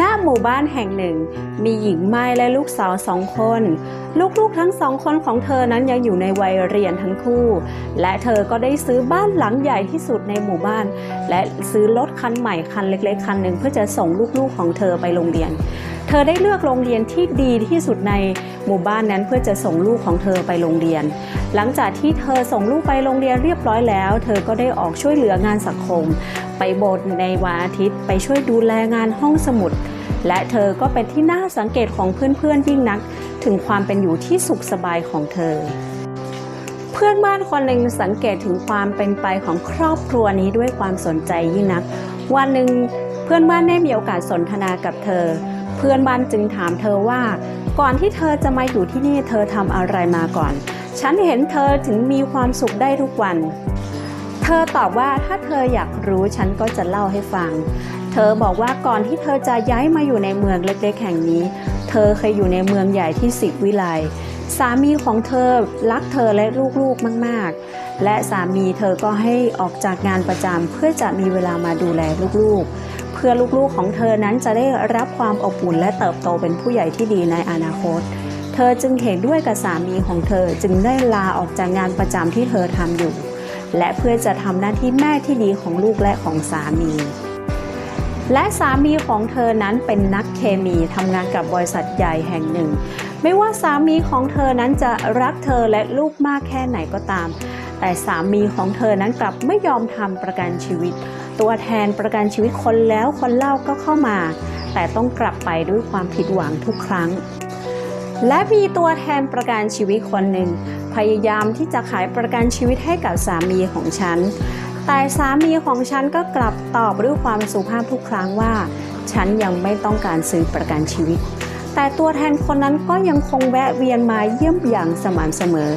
ณหมู่บ้านแห่งหนึ่ง มีหญิงไม้และลูกสาวสองคน ลูกๆทั้งสองคนของเธอนั้นยังอยู่ในวัยเรียนทั้งคู่ และเธอก็ได้ซื้อบ้านหลังใหญ่ที่สุดในหมู่บ้าน และซื้อรถคันใหม่คันเล็ก ๆ คันหนึ่งเพื่อจะส่งลูกๆของเธอไปโรงเรียน เธอได้เลือกโรงเรียนที่ดีที่สุดในหมู่บ้านนั้นเพื่อจะส่งลูกของเธอไปโรงเรียน หลังจากที่เธอส่งลูกไปโรงเรียนเรียบร้อยแล้ว เธอก็ได้ออกช่วยเหลืองานสังคม ไปโบสถ์ในวันอาทิตย์ ไปช่วยดูแลงานห้องสมุด และเธอก็เป็นที่น่าสังเกตของเพื่อนๆยิ่งนัก ถึงความเป็นอยู่ที่สุขสบายของเธอ เพื่อนบ้านคนหนึ่งสังเกตถึงความเป็นไปของครอบครัวนี้ด้วยความสนใจยิ่งนัก วันหนึ่งเพื่อนบ้านได้มีโอกาสสนทนากับเธอ เพื่อนบ้านจึงถามเธอว่า ก่อนที่เธอจะมาอยู่ที่นี่เธอทำอะไรมาก่อน ฉันเห็นเธอถึงมีความสุขได้ทุกวัน อตอบว่าถ้าเธออยากรู้ฉันก็จะเล่าให้ฟัง เธอบอกว่าก่อนที่เธอจะย้ายมาอยู่ในเมืองเล็กๆแห่งนี้ เธอเคยอยู่ในเมืองใหญ่ที่สิบวิไลสามีของเธอรักเธอและลูกๆมากๆ และสามีเธอก็ให้ออกจากงานประจำเพื่อจะมีเวลามาดูแลลูกๆ เพื่อลูกๆของเธอนั้นจะได้รับความอบอุ่นและเติบโตเป็นผู้ใหญ่ที่ดีในอนาคต เธอจึงเห็นด้วยกับสามีของเธอจึงได้ลาออกจากงานประจำที่เธอทำอยู่ และเพื่อจะทำหน้าที่แม่ที่ดีของลูกและของสามี และสามีของเธอนั้นเป็นนักเคมีทำงานกับบริษัทใหญ่แห่งหนึ่ง ไม่ว่าสามีของเธอนั้นจะรักเธอและลูกมากแค่ไหนก็ตาม แต่สามีของเธอนั้นกลับไม่ยอมทำประกันชีวิต ตัวแทนประกันชีวิตคนแล้วคนเล่าก็เข้ามา แต่ต้องกลับไปด้วยความผิดหวังทุกครั้งและมีตัวแทนประกันชีวิตคนหนึ่ง พยายามที่จะขายประกันชีวิตให้กับสามีของฉัน แต่สามีของฉันก็กลับตอบด้วยความสุภาพทุกครั้งว่า ฉันยังไม่ต้องการซื้อประกันชีวิต แต่ตัวแทนคนนั้นก็ยังคงแวะเวียนมาเยี่ยมอย่างสม่ำเสมอ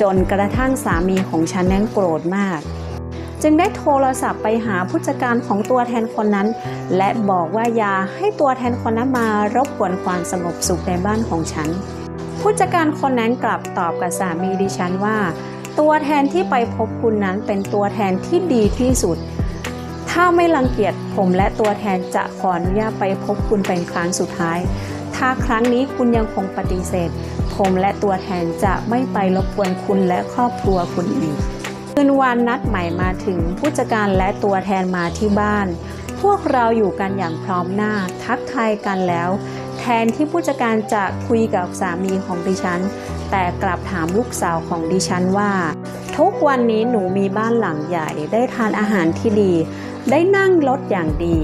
จนกระทั่งสามีของฉันนั้นโกรธมากจึงได้โทรศัพท์ไปหาผู้จัดการของตัวแทนคนนั้น และบอกว่าอย่าให้ตัวแทนคนนั้นมารบกวนความสงบสุขในบ้านของฉัน ผู้จัดการคนนั้นกลับตอบกับสามีดิฉันว่า ตัวแทนที่ไปพบคุณนั้นเป็นตัวแทนที่ดีที่สุด ถ้าไม่รังเกียจผมและตัวแทนจะขออนุญาตไปพบคุณเป็นครั้งสุดท้าย ถ้าครั้งนี้คุณยังคงปฏิเสธ ผมและตัวแทนจะไม่ไปรบกวนคุณและครอบครัวคุณอีกคืนวันนัดใหม่มาถึงผู้จัดการและตัวแทนมาที่บ้าน พวกเราอยู่กันอย่างพร้อมหน้าทักทายกันแล้ว แทนที่ผู้จัดการจะคุยกับสามีของดิฉัน แต่กลับถามลูกสาวของดิฉันว่า ทุกวันนี้หนูมีบ้านหลังใหญ่ ได้ทานอาหารที่ดี ได้นั่งรถอย่างดี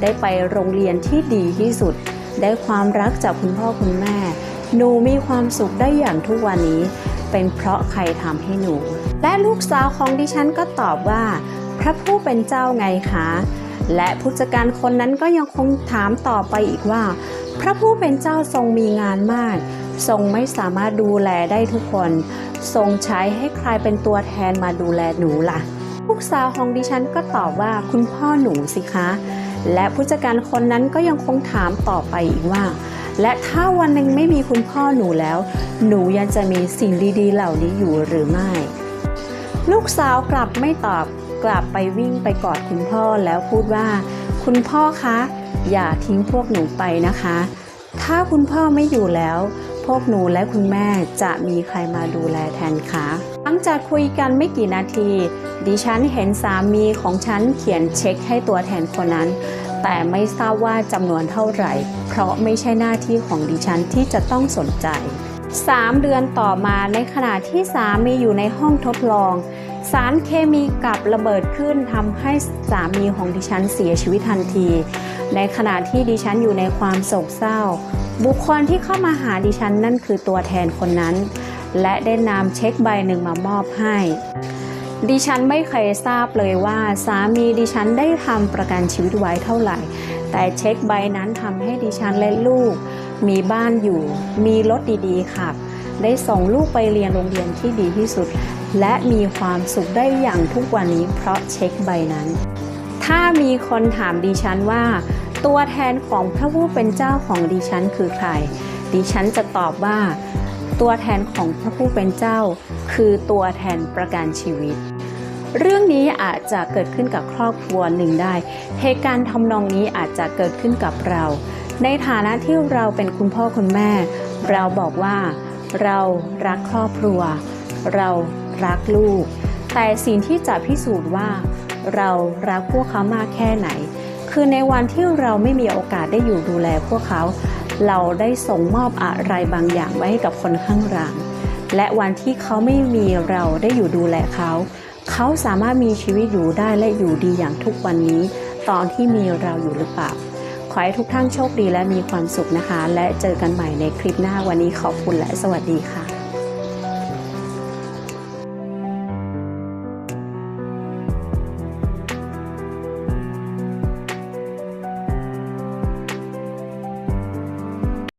ได้ไปโรงเรียนที่ดีที่สุด ได้ความรักจากคุณพ่อคุณแม่ หนูมีความสุขได้อย่างทุกวันนี้ เป็นเพราะใครทำให้หนู และลูกสาวของดิฉันก็ตอบว่า พระผู้เป็นเจ้าไงคะ และผู้จัดการคนนั้นก็ยังคงถามต่อไปอีกว่า พระผู้เป็นเจ้าทรงมีงานมาก ทรงไม่สามารถดูแลได้ทุกคน ทรงใช้ให้ใครเป็นตัวแทนมาดูแลหนูล่ะ ลูกสาวของดิฉันก็ตอบว่าคุณพ่อหนูสิคะ และผู้จัดการคนนั้นก็ยังคงถามต่อไปอีกว่า และถ้าวันหนึ่งไม่มีคุณพ่อหนูแล้ว หนูยังจะมีสิ่งดีๆ เหล่านี้อยู่หรือไม่ ลูกสาวกลับไม่ตอบ กลับไปวิ่งไปกอดคุณพ่อแล้วพูดว่า คุณพ่อคะอย่าทิ้งพวกหนูไปนะคะ ถ้าคุณพ่อไม่อยู่แล้ว พวกหนูและคุณแม่จะมีใครมาดูแลแทนคะหลังจากคุยกันไม่กี่นาที ดิฉันเห็นสามีของฉันเขียนเช็คให้ตัวแทนคนนั้น แต่ไม่ทราบว่าจำนวนเท่าไหร่ เพราะไม่ใช่หน้าที่ของดิฉันที่จะต้องสนใจ 3 เดือนต่อมาในขณะที่สามีอยู่ในห้องทดลอง สารเคมีกับระเบิดขึ้นทำให้สามีของดิฉันเสียชีวิตทันที ในขณะที่ดิฉันอยู่ในความโศกเศร้า บุคคลที่เข้ามาหาดิฉันนั่นคือตัวแทนคนนั้น และได้นำเช็คใบหนึ่งมามอบให้ ดิฉันไม่เคยทราบเลยว่าสามีดิฉันได้ทำประกันชีวิตไว้เท่าไหร่ แต่เช็คใบนั้นทำให้ดิฉันและลูก มีบ้านอยู่ มีรถดีๆขับได้ส่งลูกไปเรียนโรงเรียนที่ดีที่สุด และมีความสุขได้อย่างทุกวันนี้เพราะเช็คใบนั้น ถ้ามีคนถามดิฉันว่า ตัวแทนของพระผู้เป็นเจ้าของดิฉันคือใคร ดิฉันจะตอบว่า ตัวแทนของพระผู้เป็นเจ้า คือตัวแทนประกันชีวิตเรื่องนี้อาจจะเกิดขึ้นกับครอบครัวหนึ่งได้ เหตุการณ์ทำนองนี้อาจจะเกิดขึ้นกับเรา ในฐานะที่เราเป็นคุณพ่อคุณแม่ เราบอกว่า เรารักครอบครัว เรา รักลูก แต่สิ่งที่จะพิสูจน์ว่า เรารักพวกเขามากแค่ไหน คือในวันที่เราไม่มีโอกาสได้อยู่ดูแลพวกเขา เราได้ส่งมอบอะไรบางอย่างไว้ให้กับคนข้างหลัง และวันที่เขาไม่มีเราได้อยู่ดูแลเขา เขาสามารถมีชีวิตอยู่ได้และอยู่ดีอย่างทุกวันนี้ ตอนที่มีเราอยู่หรือเปล่าขอให้ทุกท่านโชคดีและมีความสุขนะคะ และเจอกันใหม่ในคลิปหน้าวันนี้ขอบคุณและสวัสดีค่ะ